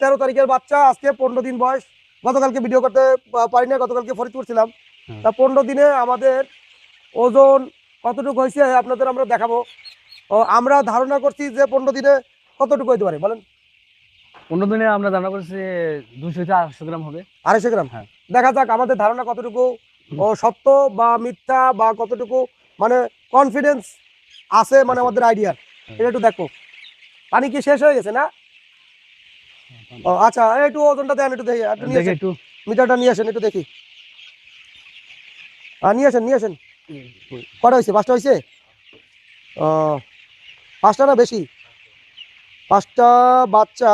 তেরো তারিখের বাচ্চা আজকে পনেরো দিন বয়স। গতকালকে ভিডিও করতে পারি না গতকালকে ফরিদপুর ছিলাম। হ্যাঁ। তা পনেরো দিনে আমাদের ওজন কতটুকু হয়েছে আপনাদের আমরা দেখাবো। আমরা ধারণা করছি যে পনেরো দিনে কতটুকু হইতে পারে বলেন। পনেরো দিনে আমরা ধারণা করছি দুশো থেকে আড়াইশো গ্রাম হবে। আড়াইশো গ্রাম? হ্যাঁ। দেখা যাক আমাদের ধারণা কতটুকু সত্য বা মিথ্যা বা কতটুকু মানে কনফিডেন্স আছে মানে আমাদের আইডিয়া এটা একটু দেখো। পানি কি শেষ হয়ে গেছে না? ও আচ্ছা এই একটু ওজনটা দেন একটু দেখি একটু নিয়ে একটু। মিটারটা নিয়ে আসেন একটু দেখি। আর নিয়ে আসেন নিয়ে আসেন। কটা হয়েছে পাঁচটা হয়েছে ও পাঁচটা না বেশি? পাঁচটা বাচ্চা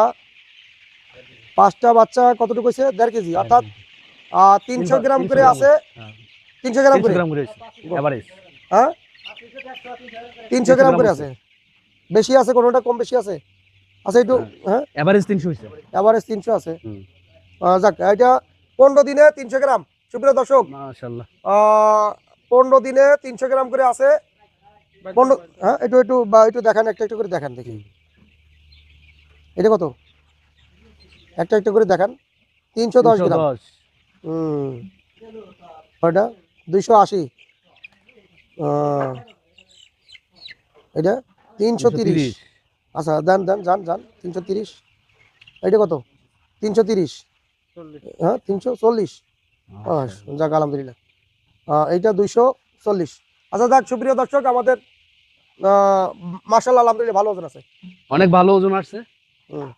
পাঁচটা বাচ্চা কতটুকু হয়েছে দেড় কেজি অর্থাৎ তিনশো গ্রাম করে আছে। হ্যাঁ। তিনশো গ্রাম করে? হ্যাঁ? তিনশো গ্রাম করে। আছে। বেশি আছে কোনোটা কম বেশি আছে? আচ্ছা একটু হ্যাঁ। এভারেজ তিনশো হয়েছে এভারেজ তিনশো আছে। যাক এটা পনেরো দিনে তিনশো গ্রাম। সুপ্রিয় দর্শক মাশাল্লাহ আহ, পনেরো দিনে তিনশো গ্রাম করে আছে। পনেরো হ্যাঁ একটু একটু বা একটু দেখান একটা একটু করে দেখান দেখি। এটা কত? একটা একটা করে দেখান। তিনশো দশ গ্রাম। হুম। ওটা দুইশো আশি। এটা তিনশো তিরিশ। আচ্ছা দেন দেন যান যান তিনশো তিরিশ। এইটা কত? তিনশো তিরিশ। হ্যাঁ তিনশো চল্লিশ। আহ, যাক আলহামদুলিল্লাহ। এইটা দুইশো চল্লিশ। আচ্ছা যাক সুপ্রিয় দর্শক আমাদের মার্শাল আলহামদুলিল্লাহ ভালো ওজন আছে। অনেক ভালো ওজন আসছে। হুম।